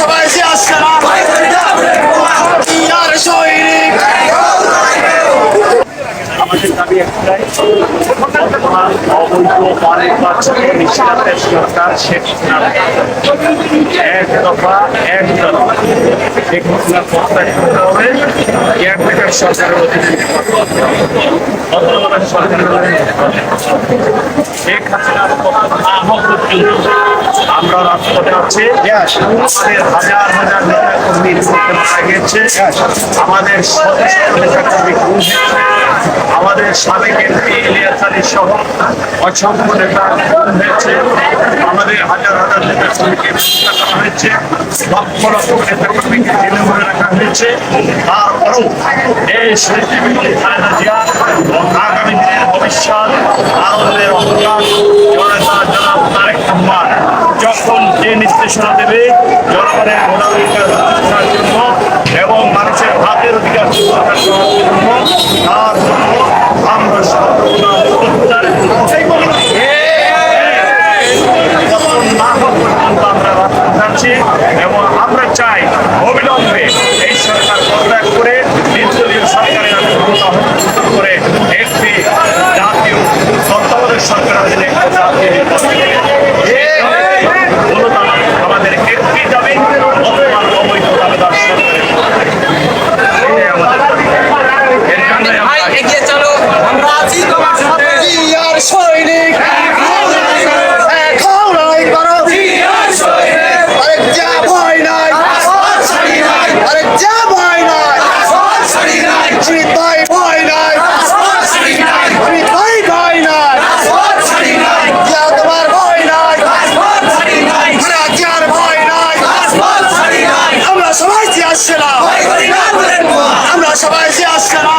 সবাই যে আসসালাম আমাদের দাবি একটাই অবৈধ সরকার এক দফা এক দফা। শেখ হাসিনা প্রত্যাগ করতে হবে। কেয়ারটেকার সরকারের অধীনে। তত্ত্বাবধায়ক সরকারের অধীনে। শেখ হাসিনার পতন না হওয়া পর্যন্ত আমরা রাজপথে আছি আমাদের হাজার হাজার নেতা কর্মী মারা গেছে আমাদের শত শত নেতা কর্মী খুন হয়েছে। আমাদের সাবেক এমপি ইলিয়াস আলী সহ অসংখ্য নেতা খুন হয়েছে। আমাদের হাজার হাজার নেতা কর্মীকে হত্যা করা হয়েছে। লক্ষ লক্ষ নেতা কর্মীকে জেলে ভরে রাখা হয়েছে। তারপরেও এই খালেদা জিয়া আগামী দিনের ভবিষ্যৎ আনন্দের অবদান নির্দেশনা দেবে। জনগণের ভোটাধিকার প্রতিষ্ঠার জন্য এবং মানুষের হাতের অধিকার প্রতিষ্ঠার জন্য তার জন্য আমরা আমরা এবং আমরা চাই এই সরকার করে সরকারের করে একটি জাতীয় সরকার সবাই যে আসছিলাম